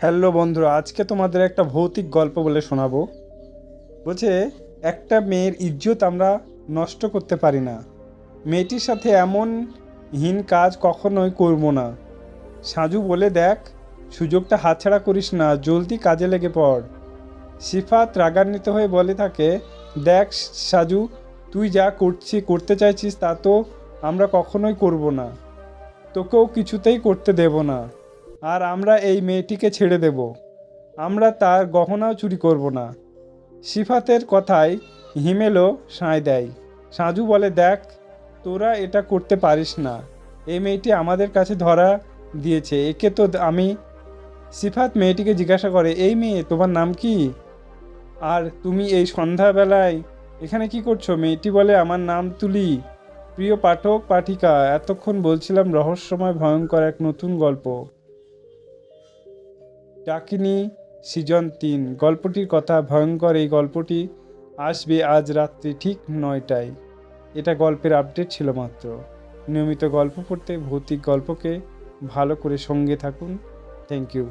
Hello বন্ধুরা, আজকে তোমাদের একটা ভৌতিক গল্প বলে শোনাবো। বলছে, একটা মেয়ের ইজ্জত আমরা নষ্ট করতে পারি না। মেয়েটির সাথে এমন হীন কাজ কখনোই করব না। সাজু বলে, দেখ, সুযোগটা হাতছাড়া করিস না, জলদি কাজে লেগে পড়। সিফাত রাগান্বিত হয়ে বলে থাকে, দেখ, সাজু, তুই যা করছি, করতে চাইছিস তা তো আমরা কখনোই করব না। তোকেও কিছুতেই করতে দেব না। আর আমরা এই মেয়েটিকে ছেড়ে দেব। আমরা তার গহনাও চুরি করব না। সিফাতের কথায় হিমেলও সায় দেয়। সাজু বলে, দেখ, তোরা এটা করতে পারিস না। এই মেয়েটি আমাদের কাছে ধরা দিয়েছে। একে তো আমি সিফাত মেয়েটিকে জিজ্ঞাসা করে, এই মেয়ে, তোমার নাম কি? আর তুমি এই সন্ধ্যাবেলায় এখানে কি করছ? মেয়েটি বলে, আমার নাম তুলি। প্রিয় পাঠক, পাঠিকা, এতক্ষণ বলছিলাম রহস্যময়, ভয়ঙ্কর এক নতুন গল্প। ডাকিনী সিজন তিন। গল্পটির কথা ভয়ঙ্কর এই গল্পটি আসবে আজ রাত্রি ঠিক নয়টায়। এটা গল্পের আপডেট ছিল মাত্র। নিয়মিত গল্প পড়তে ভৌতিক গল্পকে ভালো করে সঙ্গে থাকুন। Thank you.